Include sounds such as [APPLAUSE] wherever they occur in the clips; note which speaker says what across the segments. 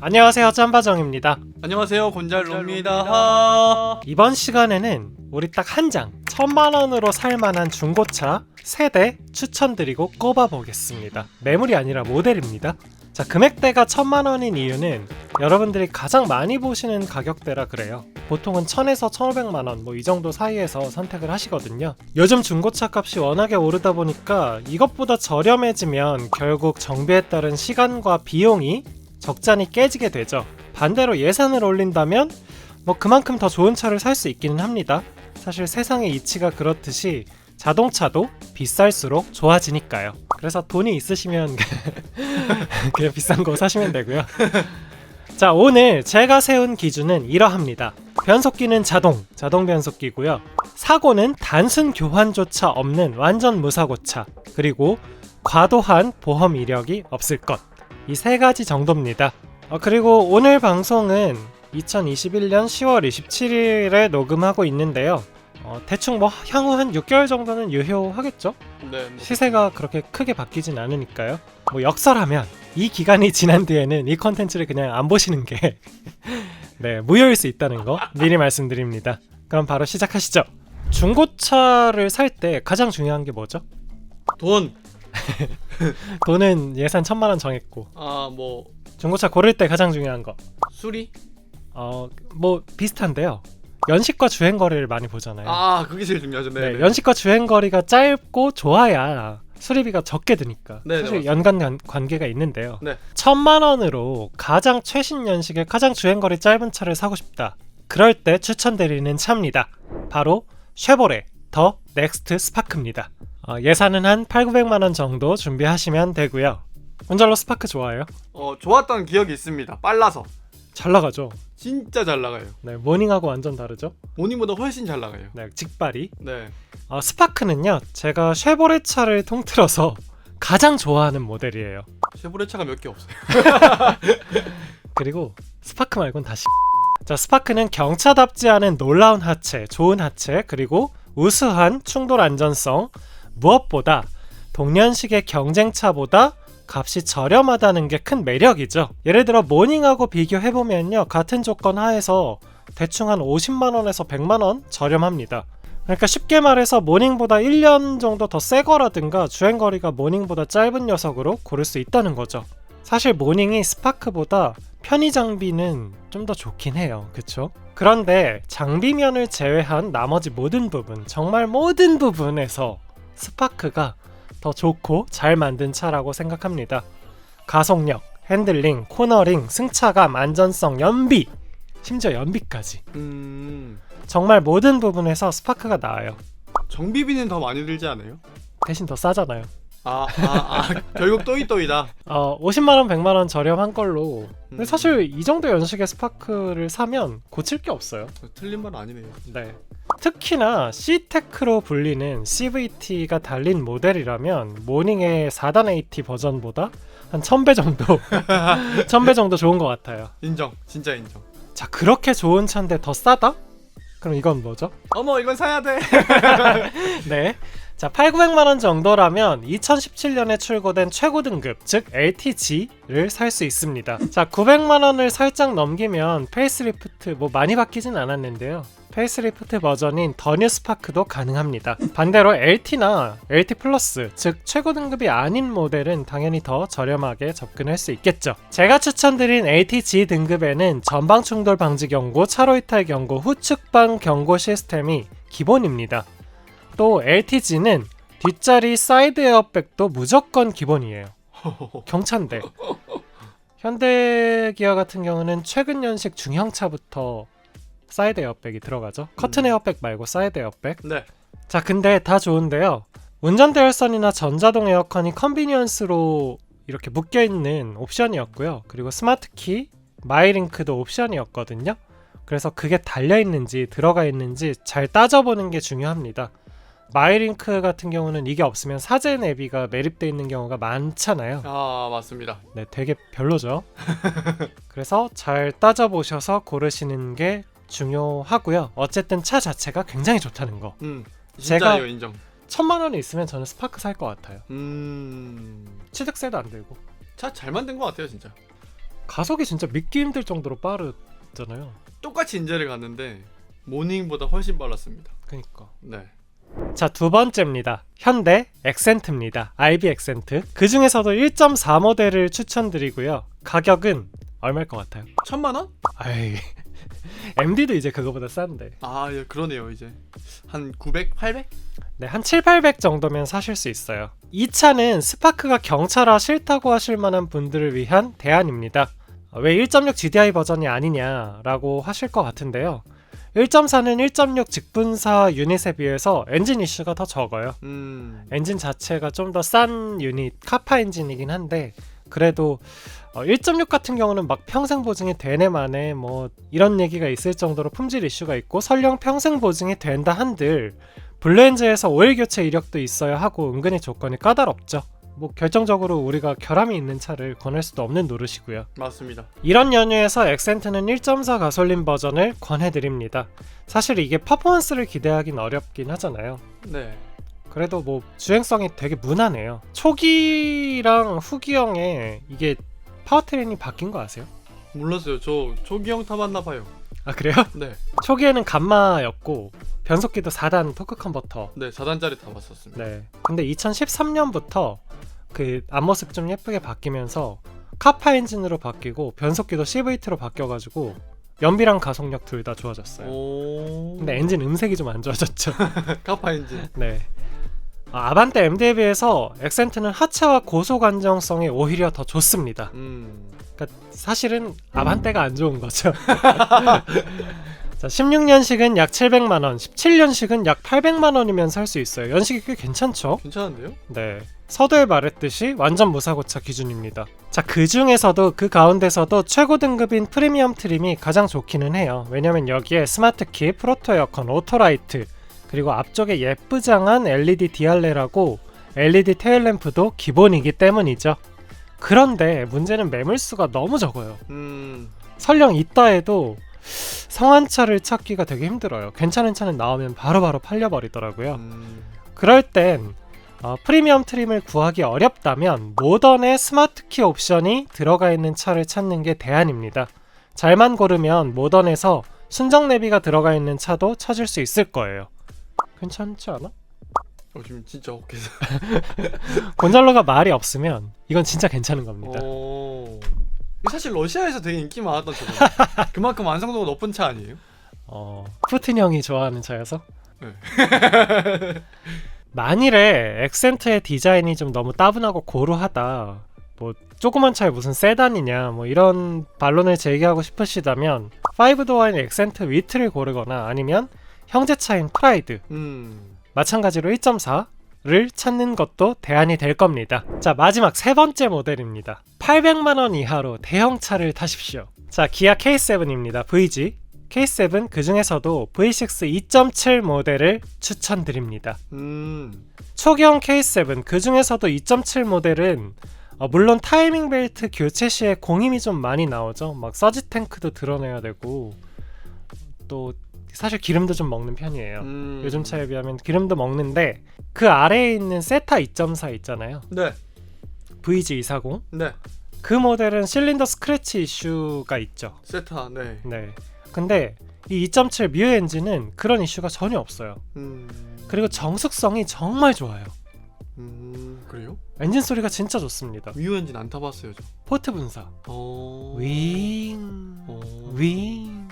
Speaker 1: 안녕하세요 짬바정입니다.
Speaker 2: 안녕하세요 곤잘로입니다.
Speaker 1: 이번 시간에는 우리 딱 한 장 천만원으로 살만한 중고차 세대 추천드리고 꼽아보겠습니다. 매물이 아니라 모델입니다. 자 금액대가 천만원인 이유는 여러분들이 가장 많이 보시는 가격대라 그래요. 보통은 1000에서 1500만원 뭐 이 정도 사이에서 선택을 하시거든요. 요즘 중고차 값이 워낙에 오르다 보니까 이것보다 저렴해지면 결국 정비에 따른 시간과 비용이 적잖이 깨지게 되죠. 반대로 예산을 올린다면 뭐 그만큼 더 좋은 차를 살 수 있기는 합니다. 사실 세상의 이치가 그렇듯이 자동차도 비쌀수록 좋아지니까요. 그래서 돈이 있으시면 [LAUGHS] 그냥 비싼 거 사시면 되고요. 자, 오늘 제가 세운 기준은 이러합니다. 변속기는 자동, 자동 변속기고요. 사고는 단순 교환조차 없는 완전 무사고차. 그리고 과도한 보험 이력이 없을 것. 이 세 가지 정도입니다. 어, 그리고 오늘 방송은 2021년 10월 27일에 녹음하고 있는데요. 어, 대충 뭐 향후 한 6개월 정도는 유효하겠죠?
Speaker 2: 네, 뭐
Speaker 1: 시세가 그렇게 크게 바뀌진 않으니까요. 뭐 역설하면 이 기간이 [LAUGHS] 지난 뒤에는 이 컨텐츠를 그냥 안 보시는 게 [LAUGHS] 네, 무효일 수 있다는 거 미리 말씀드립니다. 그럼 바로 시작하시죠. 중고차를 살 때 가장 중요한 게 뭐죠?
Speaker 2: 돈. [LAUGHS]
Speaker 1: 돈은 예산 천만 원 정했고
Speaker 2: 아, 뭐
Speaker 1: 중고차 고를 때 가장 중요한 거.
Speaker 2: 수리?
Speaker 1: 어, 뭐 비슷한데요. 연식과 주행 거리를 많이 보잖아요.
Speaker 2: 아, 그게 제일 중요하죠. 네.
Speaker 1: 연식과 주행 거리가 짧고 좋아야 수리비가 적게 드니까
Speaker 2: 네, 네,
Speaker 1: 사실
Speaker 2: 맞습니다.
Speaker 1: 연관 관- 관계가 있는데요.
Speaker 2: 네.
Speaker 1: 천만 원으로 가장 최신 연식의 가장 주행 거리 짧은 차를 사고 싶다. 그럴 때 추천드리는 차입니다. 바로 쉐보레 더 넥스트 스파크입니다. 어, 예산은 한 8, 900만 원 정도 준비하시면 되고요. 운전로 스파크 좋아해요?
Speaker 2: 어, 좋았던 기억이 있습니다. 빨라서.
Speaker 1: 잘 나가죠.
Speaker 2: 진짜 잘 나가요.
Speaker 1: 네, 모닝하고 완전 다르죠.
Speaker 2: 모닝보다 훨씬 잘 나가요.
Speaker 1: 네, 직발이.
Speaker 2: 네.
Speaker 1: 어, 스파크는요, 제가 쉐보레 차를 통틀어서 가장 좋아하는 모델이에요.
Speaker 2: 쉐보레 차가 몇 개 없어요. [LAUGHS]
Speaker 1: 그리고 스파크 말곤 다시. 자, 스파크는 경차답지 않은 놀라운 하체, 좋은 하체, 그리고 우수한 충돌 안전성, 무엇보다 동년식의 경쟁차보다 값이 저렴하다는 게 큰 매력이죠. 예를 들어 모닝하고 비교해 보면요, 같은 조건 하에서 대충 한 50만 원에서 100만 원 저렴합니다. 그러니까 쉽게 말해서 모닝보다 1년 정도 더 새 거라든가 주행 거리가 모닝보다 짧은 녀석으로 고를 수 있다는 거죠. 사실 모닝이 스파크보다 편의 장비는 좀 더 좋긴 해요. 그쵸? 그런데 장비면을 제외한 나머지 모든 부분, 정말 모든 부분에서 스파크가 더 좋고 잘 만든 차라고 생각합니다. 가속력, 핸들링, 코너링, 승차감, 안전성, 연비, 심지어 연비까지.
Speaker 2: 음.
Speaker 1: 정말 모든 부분에서 스파크가 나아요.
Speaker 2: 정비비는 더 많이 들지 않아요?
Speaker 1: 대신 더 싸잖아요.
Speaker 2: 아, 아, 아, 결국 또이또이다. [LAUGHS]
Speaker 1: 어, 50만 원, 100만 원 저렴한 걸로. 근데
Speaker 2: 음.
Speaker 1: 사실 이 정도 연식의 스파크를 사면 고칠 게 없어요.
Speaker 2: 틀린 말 아니네요.
Speaker 1: 네. 특히나 C테크로 불리는 CVT가 달린 모델이라면 모닝의 4단 AT 버전보다 한 1000배 정도 [LAUGHS] 1000배 정도 좋은 것 같아요.
Speaker 2: 인정. 진짜 인정.
Speaker 1: 자 그렇게 좋은 차인데 더 싸다? 그럼 이건 뭐죠?
Speaker 2: 어머, 이건 사야 돼. [LAUGHS]
Speaker 1: 네. 자, 8, 900만 원 정도라면 2017년에 출고된 최고 등급, 즉 LTG를 살 수 있습니다. 자, 900만 원을 살짝 넘기면 페이스리프트 뭐 많이 바뀌진 않았는데요. 페이스리프트 버전인 더 뉴 스파크도 가능합니다. 반대로 LT나 LT 플러스, 즉 최고 등급이 아닌 모델은 당연히 더 저렴하게 접근할 수 있겠죠. 제가 추천드린 LTG 등급에는 전방 충돌 방지 경고, 차로 이탈 경고, 후측방 경고 시스템이 기본입니다. 또 LTG는 뒷자리 사이드 에어백도 무조건 기본이에요. 경차인데. 현대 기아 같은 경우는 최근 연식 중형차부터 사이드 에어백이 들어가죠. 커튼
Speaker 2: 음.
Speaker 1: 에어백 말고 사이드 에어백.
Speaker 2: 네.
Speaker 1: 자, 근데 다 좋은데요. 운전대 열선이나 전자동 에어컨이 컨비니언스로 이렇게 묶여 있는 옵션이었고요. 그리고 스마트 키, 마이링크도 옵션이었거든요. 그래서 그게 달려 있는지 들어가 있는지 잘 따져보는 게 중요합니다. 마이링크 같은 경우는 이게 없으면 사제 내비가 매립되어 있는 경우가 많잖아요.
Speaker 2: 아, 맞습니다.
Speaker 1: 네, 되게 별로죠. [LAUGHS] 그래서 잘 따져보셔서 고르시는 게 중요하고요. 어쨌든 차 자체가 굉장히 좋다는 거.
Speaker 2: 음.
Speaker 1: 제가-
Speaker 2: 진짜요, 인정.
Speaker 1: 천만 원이 있으면 저는 스파크 살 것 같아요.
Speaker 2: 음.
Speaker 1: 취득세도 안 들고.
Speaker 2: 차 잘 만든 것 같아요, 진짜.
Speaker 1: 가속이 진짜 믿기 힘들 정도로 빠르잖아요.
Speaker 2: 똑같이 인제를 갔는데 모닝보다 훨씬 빨랐습니다.
Speaker 1: 그니까.
Speaker 2: 네.
Speaker 1: 자, 두 번째입니다. 현대 엑센트입니다. IB 엑센트. 그 중에서도 1.4 모델을 추천드리고요. 가격은 얼마일 것 같아요?
Speaker 2: 천만 원?
Speaker 1: 아이. [LAUGHS] MD도 이제 그거보다 싼데.
Speaker 2: 아, 예, 그러네요, 이제. 한 900, 800?
Speaker 1: 네, 한 7, 800 정도면 사실 수 있어요. 이 차는 스파크가 경차라 싫다고 하실 만한 분들을 위한 대안입니다. 왜 1.6 GDI 버전이 아니냐라고 하실 것 같은데요. 1.4는 1.6 직분사 유닛에 비해서 엔진 이슈가 더 적어요.
Speaker 2: 음.
Speaker 1: 엔진 자체가 좀 더 싼 유닛 카파 엔진이긴 한데 그래도 어, 1.6 같은 경우는 막 평생 보증이 되네 마네 뭐 이런 얘기가 있을 정도로 품질 이슈가 있고 설령 평생 보증이 된다 한들 블루엔즈에서 오일 교체 이력도 있어야 하고 은근히 조건이 까다롭죠. 뭐 결정적으로 우리가 결함이 있는 차를 권할 수도 없는 노릇이고요.
Speaker 2: 맞습니다.
Speaker 1: 이런 연유에서 엑센트는 1.4 가솔린 버전을 권해드립니다. 사실 이게 퍼포먼스를 기대하긴 어렵긴 하잖아요.
Speaker 2: 네.
Speaker 1: 그래도 뭐 주행성이 되게 무난해요. 초기랑 후기형에 이게 파워트레인이 바뀐 거 아세요?
Speaker 2: 몰랐어요. 저 초기형 타봤나 봐요.
Speaker 1: 아 그래요?
Speaker 2: 네.
Speaker 1: 초기에는 감마였고 변속기도 4단 토크 컨버터.
Speaker 2: 네, 4단짜리 타봤었습니다.
Speaker 1: 네. 근데 2013년부터 그 앞모습 좀 예쁘게 바뀌면서 카파 엔진으로 바뀌고 변속기도 CVT로 바뀌어가지고 연비랑 가속력 둘 다 좋아졌어요.
Speaker 2: 오.
Speaker 1: 근데 엔진 음색이 좀 안 좋아졌죠. [LAUGHS]
Speaker 2: 카파 엔진.
Speaker 1: 네. 아, 아반떼 MD에 비해서 엑센트는 하체와 고속 안정성이 오히려 더 좋습니다.
Speaker 2: 음.
Speaker 1: 그러니까 사실은 아반떼가 안 좋은 거죠. [LAUGHS] 자, 16년식은 약 700만 원, 17년식은 약 800만 원이면 살 수 있어요. 연식이 꽤 괜찮죠?
Speaker 2: 괜찮은데요?
Speaker 1: 네. 서두에 말했듯이 완전 무사고차 기준입니다. 자, 그 중에서도 그 가운데서도 최고 등급인 프리미엄 트림이 가장 좋기는 해요. 왜냐면 여기에 스마트키, 프로토 에어컨, 오토라이트, 그리고 앞쪽에 예쁘장한 LED 디알레라고 LED 테일램프도 기본이기 때문이죠. 그런데 문제는 매물수가 너무 적어요.
Speaker 2: 음.
Speaker 1: 설령 있다 해도 성한차를 찾기가 되게 힘들어요. 괜찮은 차는 나오면 바로바로 팔려버리더라고요.
Speaker 2: 음.
Speaker 1: 그럴 땐 어, 프리미엄 트림을 구하기 어렵다면 모던의 스마트키 옵션이 들어가 있는 차를 찾는 게 대안입니다. 잘만 고르면 모던에서 순정 내비가 들어가 있는 차도 찾을 수 있을 거예요. 괜찮지 않아?
Speaker 2: 어, 지금 진짜 혹해서. [LAUGHS]
Speaker 1: 곤잘로가 말이 없으면 이건 진짜 괜찮은 겁니다.
Speaker 2: 오. 이거 사실 러시아에서 되게 인기 많았던 차잖아요. [LAUGHS] 그만큼 완성도가 높은 차 아니에요?
Speaker 1: 어, 푸틴 형이 좋아하는 차여서?
Speaker 2: 네. [LAUGHS]
Speaker 1: 만일에 엑센트의 디자인이 좀 너무 따분하고 고루하다. 뭐 조그만 차에 무슨 세단이냐 뭐 이런 반론을 제기하고 싶으시다면 5도어인 엑센트 위트를 고르거나 아니면 형제차인 프라이드
Speaker 2: 음.
Speaker 1: 마찬가지로 1.4를 찾는 것도 대안이 될 겁니다. 자, 마지막 세 번째 모델입니다. 800만 원 이하로 대형차를 타십시오. 자, 기아 K7입니다. VG. K7 그 중에서도 V6 2.7 모델을 추천드립니다.
Speaker 2: 음.
Speaker 1: 초기형 K7 그 중에서도 2.7 모델은 어, 물론 타이밍 벨트 교체 시에 공임이 좀 많이 나오죠. 막 서지 탱크도 드러내야 되고 또 사실 기름도 좀 먹는 편이에요.
Speaker 2: 음.
Speaker 1: 요즘 차에 비하면 기름도 먹는데 그 아래에 있는 세타 2.4 있잖아요.
Speaker 2: 네.
Speaker 1: VG240
Speaker 2: 네.
Speaker 1: 그 모델은 실린더 스크래치 이슈가 있죠.
Speaker 2: 세타. 네.
Speaker 1: 네. 근데 이 2.7뮤 엔진은 그런 이슈가 전혀 없어요.
Speaker 2: 음.
Speaker 1: 그리고 정숙성이 정말 좋아요.
Speaker 2: 음. 그래요?
Speaker 1: 엔진 소리가 진짜 좋습니다.
Speaker 2: 미우 엔진 안 타봤어요, 저.
Speaker 1: 포트 분사.
Speaker 2: 어.
Speaker 1: 윙.
Speaker 2: 어.
Speaker 1: 윙.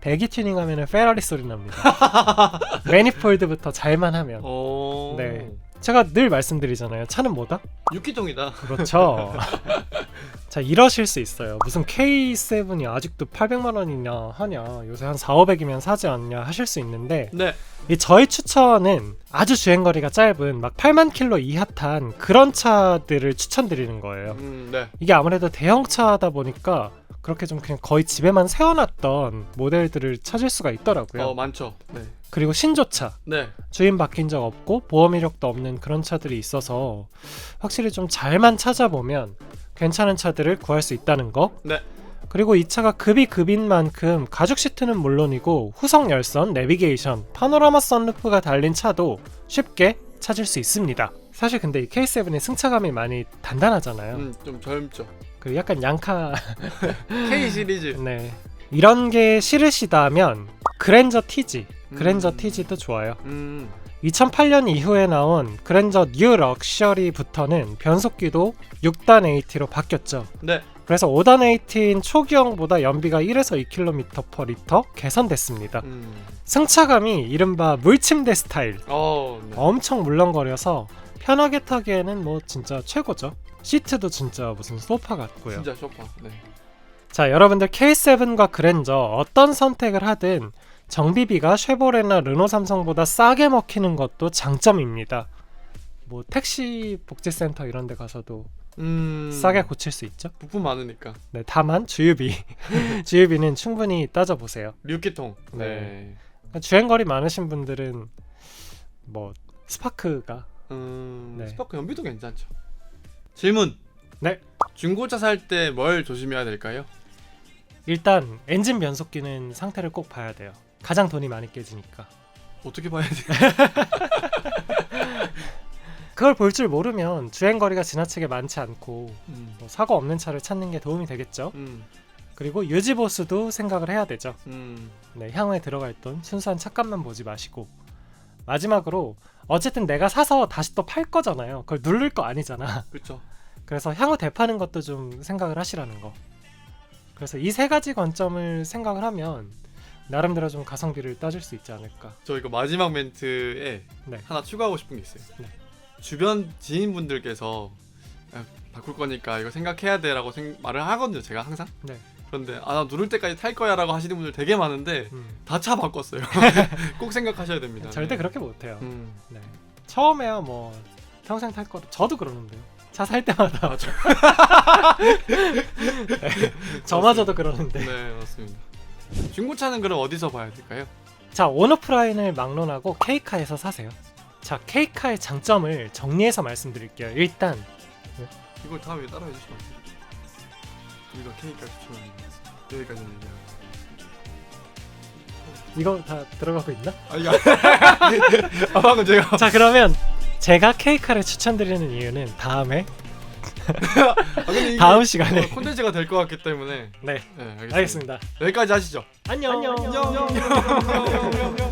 Speaker 1: 배기 튜닝 하면 페라리 소리 납니다. [LAUGHS] 매니폴드부터 잘만 하면.
Speaker 2: 어.
Speaker 1: 네. 제가 늘 말씀드리잖아요. 차는 뭐다?
Speaker 2: 유키통이다.
Speaker 1: 그렇죠. [LAUGHS] 자, 이러실 수 있어요. 무슨 K7이 아직도 800만 원이냐 하냐. 요새 한 4, 500이면 사지 않냐 하실 수 있는데
Speaker 2: 네.
Speaker 1: 이 저희 추천은 아주 주행거리가 짧은 막 8만 킬로 이하 탄 그런 차들을 추천드리는 거예요.
Speaker 2: 음. 네.
Speaker 1: 이게 아무래도 대형차다 보니까 그렇게 좀 그냥 거의 집에만 세워놨던 모델들을 찾을 수가 있더라고요.
Speaker 2: 어, 많죠. 네.
Speaker 1: 그리고 신조차
Speaker 2: 네.
Speaker 1: 주인 바뀐 적 없고 보험 이력도 없는 그런 차들이 있어서 확실히 좀 잘만 찾아보면 괜찮은 차들을 구할 수 있다는 거.
Speaker 2: 네.
Speaker 1: 그리고 이 차가 급이 급인 만큼 가죽 시트는 물론이고 후석 열선, 내비게이션, 파노라마 선루프가 달린 차도 쉽게 찾을 수 있습니다. 사실 근데 이 K7이 승차감이 많이 단단하잖아요.
Speaker 2: 음, 좀 젊죠.
Speaker 1: 그리고 약간 양카 [LAUGHS]
Speaker 2: K 시리즈. [LAUGHS]
Speaker 1: 네 이런 게 싫으시다면 그랜저 TG 그랜저
Speaker 2: 음.
Speaker 1: TG도 좋아요.
Speaker 2: 음.
Speaker 1: 2008년 이후에 나온 그랜저 뉴 럭셔리부터는 변속기도 6단 AT로 바뀌었죠.
Speaker 2: 네.
Speaker 1: 그래서 5단 AT인 초기형보다 연비가 1에서 2km/리터 개선됐습니다.
Speaker 2: 음.
Speaker 1: 승차감이 이른바 물침대 스타일
Speaker 2: 어. 네.
Speaker 1: 엄청 물렁거려서 편하게 타기에는 뭐 진짜 최고죠. 시트도 진짜 무슨 소파 같고요.
Speaker 2: 진짜 쇼파. 네.
Speaker 1: 자, 여러분들 K7과 그랜저 어떤 선택을 하든 정비비가 쉐보레나 르노 삼성보다 싸게 먹히는 것도 장점입니다. 뭐 택시 복지센터 이런 데 가서도
Speaker 2: 음.
Speaker 1: 싸게 고칠 수 있죠.
Speaker 2: 부품 많으니까.
Speaker 1: 네, 다만 주유비. [LAUGHS] 주유비는 충분히 따져 보세요.
Speaker 2: 류기통.
Speaker 1: 네.
Speaker 2: 네.
Speaker 1: 주행거리 많으신 분들은 뭐 스파크가
Speaker 2: 음.
Speaker 1: 네.
Speaker 2: 스파크 연비도 괜찮죠. 질문.
Speaker 1: 네.
Speaker 2: 중고차 살 때 뭘 조심해야 될까요?
Speaker 1: 일단 엔진 변속기는 상태를 꼭 봐야 돼요. 가장 돈이 많이 깨지니까.
Speaker 2: 어떻게 봐야 돼? [LAUGHS]
Speaker 1: 그걸 볼 줄 모르면 주행 거리가 지나치게 많지 않고
Speaker 2: 음.
Speaker 1: 뭐 사고 없는 차를 찾는 게 도움이 되겠죠.
Speaker 2: 음.
Speaker 1: 그리고 유지 보수도 생각을 해야 되죠.
Speaker 2: 음.
Speaker 1: 네, 향후에 들어갈 돈 순수한 착값만 보지 마시고 마지막으로 어쨌든 내가 사서 다시 또 팔 거잖아요. 그걸 누를 거 아니잖아. [LAUGHS]
Speaker 2: 그렇죠.
Speaker 1: 그래서 향후 되파는 것도 좀 생각을 하시라는 거. 그래서 이 세 가지 관점을 생각을 하면 나름대로 좀 가성비를 따질 수 있지 않을까.
Speaker 2: 저 이거 마지막 멘트에
Speaker 1: 네.
Speaker 2: 하나 추가하고 싶은 게 있어요.
Speaker 1: 네.
Speaker 2: 주변 지인분들께서 야, 바꿀 거니까 이거 생각해야 돼라고 생- 말을 하거든요. 제가 항상.
Speaker 1: 네.
Speaker 2: 그런데 아 나 누를 때까지 탈 거야라고 하시는 분들 되게 많은데
Speaker 1: 음,
Speaker 2: 다 차 바꿨어요. [LAUGHS] 꼭 생각하셔야 됩니다.
Speaker 1: 절대
Speaker 2: 네.
Speaker 1: 그렇게 못해요.
Speaker 2: 음.
Speaker 1: 네. 처음에야 뭐 평생 탈 거. 저도 그러는데요. 차 살 때마다
Speaker 2: 아, 저, [LAUGHS]
Speaker 1: 저마저도 그러는데.
Speaker 2: 네 맞습니다. 중고차는 그럼 어디서 봐야 될까요?
Speaker 1: 자 온오프라인을 막론하고 K카에서 사세요. 자 K카의 장점을 정리해서 말씀드릴게요. 일단
Speaker 2: 이걸 다음에 따라 해 주시면 안 돼요? 우리가 K가 추천합니다. 여기까지는 얘기하고.
Speaker 1: 이거 다 들어가고 있나?
Speaker 2: 아 이거 [LAUGHS] 아 방금 제가
Speaker 1: 자 그러면 제가 K카를 추천드리는 이유는 다음에
Speaker 2: 아, [LAUGHS] 근데 이게
Speaker 1: 다음 시간에
Speaker 2: 어, 콘텐츠가 될 것 같기 때문에
Speaker 1: 네
Speaker 2: 네 알겠습니다.
Speaker 1: 알겠습니다.
Speaker 2: 여기까지 하시죠.
Speaker 1: 안녕.
Speaker 2: 안녕. [LAUGHS] [LAUGHS]